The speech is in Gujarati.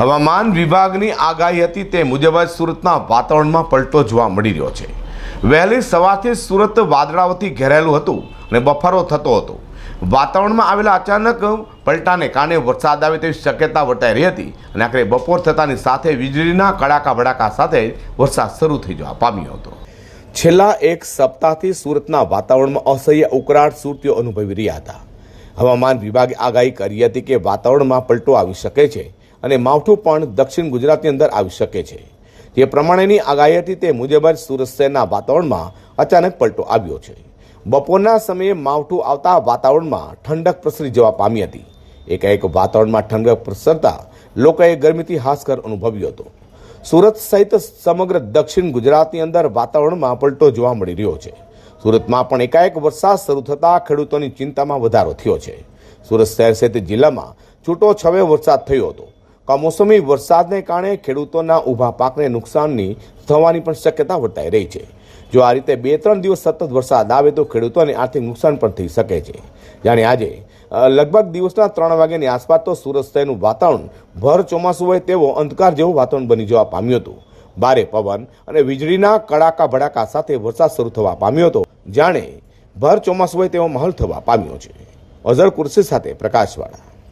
હવામાન વિભાગની આગાહી હતી તે મુજબ જ સુરતના વાતાવરણમાં પલટો જોવા મળી રહ્યો છે. વહેલી સવારથી સુરત વાદળાઓથી ઘેરાયેલું હતું અને બફારો થતો હતો. વાતાવરણમાં આવેલા અચાનક પલટાને કારણે વરસાદ આવે તેવી શક્યતા વર્તાઈ રહી હતી અને આખરે બપોર થતાની સાથે વીજળીના કડાકા ભડાકા સાથે વરસાદ શરૂ થઈ જવા પામ્યો હતો. છેલ્લા એક સપ્તાહથી સુરતના વાતાવરણમાં અસહ્ય ઉકળાટ સુરતીઓ અનુભવી રહ્યા હતા. હવામાન વિભાગે આગાહી કરી હતી કે વાતાવરણમાં પલટો આવી શકે છે. અને માવઠું પણ દક્ષિણ ગુજરાતની અંદર આવી શકે છે. જે પ્રમાણેની આગાહી હતી તે મુજબ જ સુરત શહેરના વાતાવરણમાં અચાનક પલટો આવ્યો છે. બપોરના સમયે માવઠું આવતા વાતાવરણમાં ઠંડક પ્રસરી જવા પામી હતી. એકાએક વાતાવરણમાં ઠંડક પ્રસરતા લોકોએ ગરમીથી હાસકર અનુભવ્યો હતો. સુરત સહિત સમગ્ર દક્ષિણ ગુજરાતની અંદર વાતાવરણમાં પલટો જોવા મળી રહ્યો છે. સુરતમાં પણ એકાએક વરસાદ શરૂ થતાં ખેડૂતોની ચિંતામાં વધારો થયો છે. સુરત શહેર સહિત જિલ્લામાં છૂટો છવે વરસાદ થયો હતો. કમોસમી વરસાદને કારણે ખેડૂતોના ઊભા પાકને નુકસાનની થવાની પણ શક્યતા વર્તાઈ રહી છે. જો આ રીતે બે ત્રણ દિવસ સતત વરસાદ આવે તો ખેડૂતોને આર્થિક નુકસાન પણ થઈ શકે છે. જાણે આજે લગભગ દિવસના ત્રણ વાગ્યાની આસપાસ તો સુરત શહેરનું વાતાવરણ ભર ચોમાસું હોય તેવો અંધકાર જેવું વાતાવરણ બની જવા પામ્યું હતું. ભારે પવન અને વીજળીના કડાકા ભડાકા સાથે વરસાદ શરૂ થવા પામ્યો હતો. જાણે, ભર ચોમાસું હોય તેવો માહોલ થવા પામ્યો છે. અઝર કુર્સી સાથે પ્રકાશવાળા.